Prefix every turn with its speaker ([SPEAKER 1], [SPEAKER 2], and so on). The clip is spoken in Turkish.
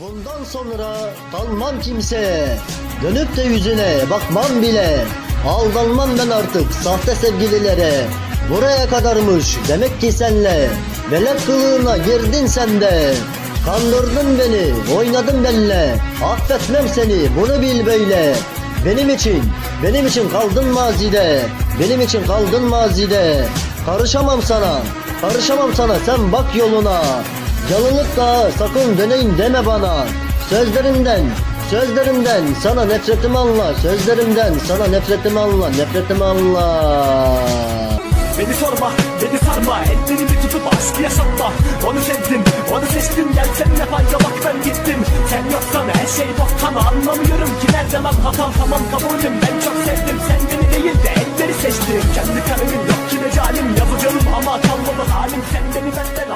[SPEAKER 1] Bundan sonra kalmam kimseye. Dönüp de yüzüne bakmam bile. Aldanmam ben artık sahte sevgililere. Buraya kadarmış demek ki senle. Melek kılığına girdin sen de. Kandırdın beni, oynadın benle. Affetmem seni, bunu bil böyle. Benim için, benim için kaldın mazide. Benim için kaldın mazide. Karışamam sana, karışamam sana sen bak yoluna. Yalınıp da sakın döneyim deme bana. Sözlerimden, sözlerimden sana nefretimi anla. Sözlerimden sana nefretimi anla, nefretimi anla.
[SPEAKER 2] Beni sorma, beni sarma. Ellerimi tutup aşkı yaşatma. Onu sevdim, onu seçtim. Gel seninle fayda? Bak ben gittim. Sen yoksan her şey boktan Anlamıyorum ki nerede lan hatam. Tamam kabulüm. Ben çok sevdim. Sen beni değil de elleri seçtin Kendi kalemim yok ki mecalim. Yazacağım ama kalmadı halim. Sen beni benden